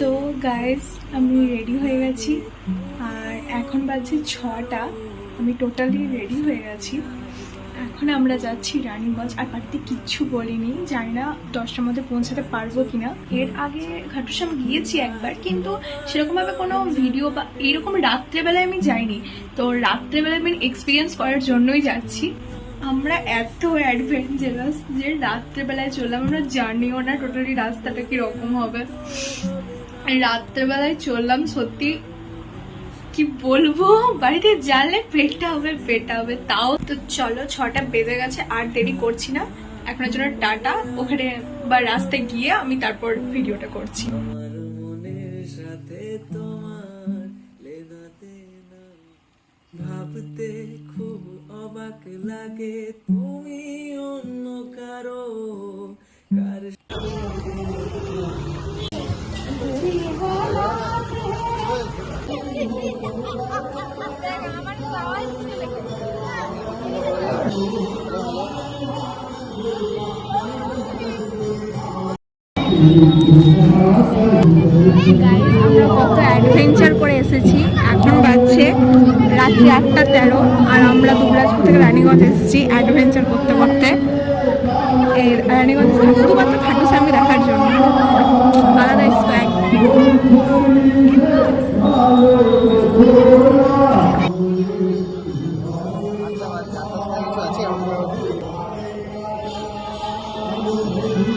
তো গাইজ আমি রেডি হয়ে গেছি। আর এখন বাজে ছটা। আমি টোটালি রেডি হয়ে গেছি। এখন আমরা যাচ্ছি রানীগঞ্জ। আর বাড়িতে কিচ্ছু বলিনি। জানি না দশটার মধ্যে পৌঁছাতে পারব কিনা। এর আগে ঘাটুশ্যাম গিয়েছি একবার, কিন্তু সেরকমভাবে কোনো ভিডিও বা এইরকম রাত্রেবেলায় আমি যাইনি। তো রাত্রেবেলায় আমি এক্সপিরিয়েন্স করার জন্যই যাচ্ছি। আমরা এত অ্যাডভেঞ্চারাস যে রাত্রেবেলায় চললাম, আমরা জানিও না টোটালি রাস্তাটা কীরকম হবে। রাত্রেবেলায় চললাম, সত্যি কি বলব? বাড়িতে জানলে পেটটা হবে পেটটা হবে। তাও তো চলো, ছটা বেজে গেছে, আর দেরি করছি না। এখনের জন্য টাটা। ওখানে বা রাস্তায় গিয়ে আমি তারপর ভিডিওটা করছি। ভাবতে খুব অবাক লাগে, তুমি অন্য কার আমরা কত অ্যাডভেঞ্চার করে এসেছি। এখন বাজছে রাত্রি আটটা তেরো, আর আমরা দুবরাজপুর থেকে রানীগঞ্জ এসেছি অ্যাডভেঞ্চার করতে করতে। এই রানীগঞ্জ, শুধুমাত্র খাটুস্বামী দেখার জন্য। আলাদা Hare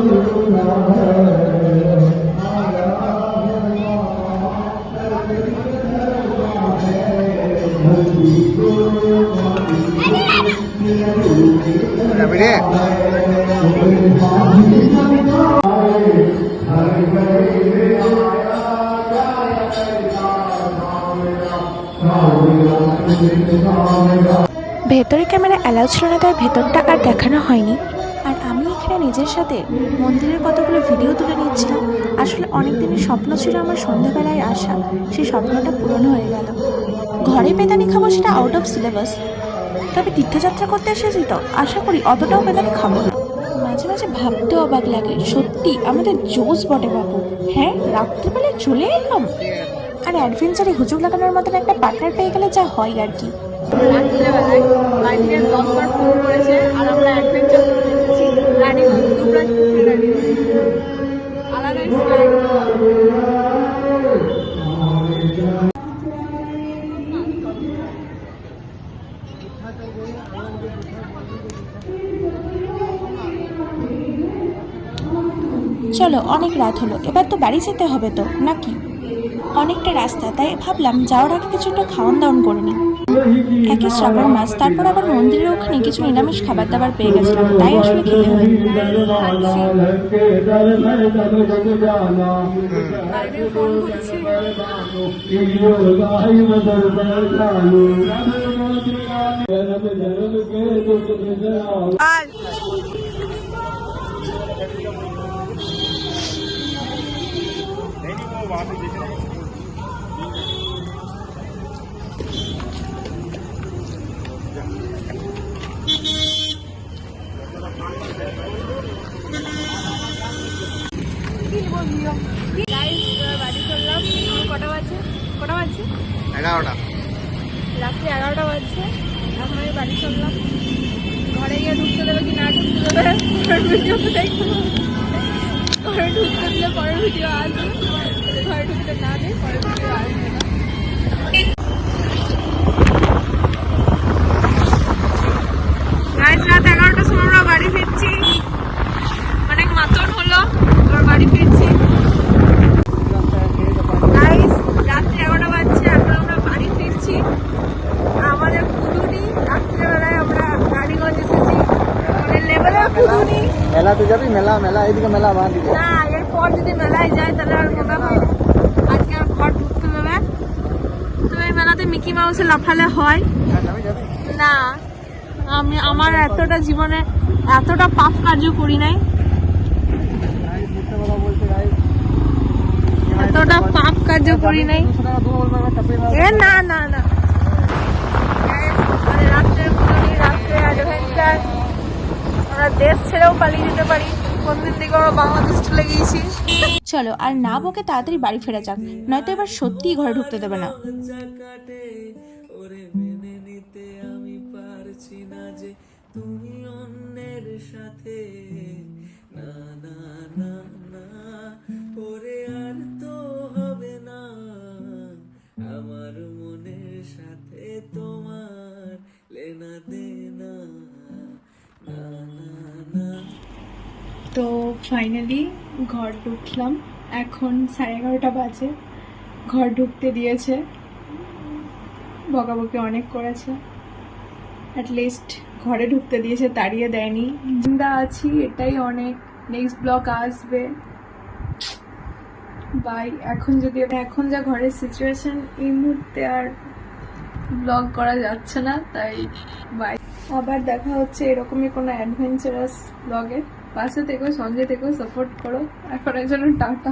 Krishna, Hare ভেতরে ক্যামেরা অ্যালাউ ছিল না, তাই ভেতরটা আর দেখানো হয়নি। আর আমি এখানে নিজের সাথে মন্দিরের কতগুলো ভিডিও তুলে নিচ্ছিলাম। আসলে অনেক দিনের স্বপ্ন ছিল আমার সন্ধ্যাবেলায় আসা। সেই স্বপ্নটা পূরণ হয়ে গেল। ঘরে পেদানি খাব সেটা আউট অফ সিলেবাস তবে তীর্থযাত্রা করতে এসেছি তো, আশা করি অতটাও পেদানি খাব না। মাঝে মাঝে ভাবতে অবাক লাগে, সত্যি আমাদের জোস বটে বাবু হ্যাঁ রাত্রিবেলায় চলে এলাম। আর অ্যাডভেঞ্চারে হুজুগ লাগানোর মতন একটা পার্টনার পেয়ে গেলে যা হয় আর কি। চলো, অনেক রাত হলো, এবার তো বাড়ি যেতে হবে তো, নাকি? অনেকটা রাস্তা, তাই ভাবলাম যাওয়ার আগে কিছু একটা খাওয়ান দাওয়ান করে নিই। একে শ্রাবণ মাস, তারপর আবার মন্দিরের ওখানে কিছু নিরামিষ খাবার দাবার পেয়ে গেছিলাম, তাই আসলে খেতে হয় বাড়ি চললাম। কটা বাজছে কটা বাজছে এগারোটা। রাত্রি এগারোটা বাজছে। এখন আমি বাড়ি চললাম। ঘরে গিয়ে ঢুকতে দেবে কি না ঢুকতে দেবে? পরের ভিডিওতে দেখব। ঘরে ঢুকতে দিলে পরের ভিডিও আসবে। ঘরে ঢুকতে না দেয় পরের ভিডিও আসবে না গাইজ রাত এগারোটার সময় আমরা বাড়ি ফিরছি অনেক মাতন হলো এবার বাড়ি ফিরছি গাইজ রাত্রি এগারোটা বাজছে এখন আমরা বাড়ি ফিরছি আমাদের কুদুনি রাত্রেবেলায় আমরা রানীগঞ্জ এসেছি মানে লেভেলের কুদুনি মেলাতে যাবি? মেলা মেলা এইদিকে মেলা দিকে। না এরপর যদি মেলায় যায় তাহলে আর মনে হয়। আজকে আর ঘর ঢুকতে দেবে তো এই মেলাতে মিকি মাউসে লাফালে হয়? হ্যাঁ, না। আমি আমার এতটা জীবনে এতটা পাপ কার্য করি নাই। এতটা পাপ কার্য করি নাই। এ না না না। পুরোনি রাত্রে অ্যাডভেঞ্চার আমরা দেশ ছেড়েও পালিয়ে যেতে পারি। কোন দিন থেকে আমরা বাংলাদেশ চলে গিয়েছি। চলো আর না বকে তাড়াতাড়ি বাড়ি ফেরা যাক নয়তো এবার সত্যিই ঘরে ঢুকতে দেবে না ওরে মেনে নিতে আমি পারছি না যে তুমি অন্যের সাথে না না না না। ওরে তো ফাইনালি ঘর ঢুকলাম। এখন সাড়ে এগারোটা বাজে। ঘর ঢুকতে দিয়েছে। বকাবকি অনেক করেছে। অ্যাটলিস্ট ঘরে ঢুকতে দিয়েছে, তাড়িয়ে দেয়নি। জিন্দা আছি, এটাই অনেক। নেক্সট ব্লগ আসবে। বাই এখন যদি এখন যা ঘরের সিচুয়েশন এই মুহূর্তে আর ব্লগ করা যাচ্ছে না, তাই বাই আবার দেখা হচ্ছে এরকমই কোনো অ্যাডভেঞ্চারাস ব্লগে পাশে থেকো সঙ্গে থেকো সাপোর্ট করো এখন জন্য টাটা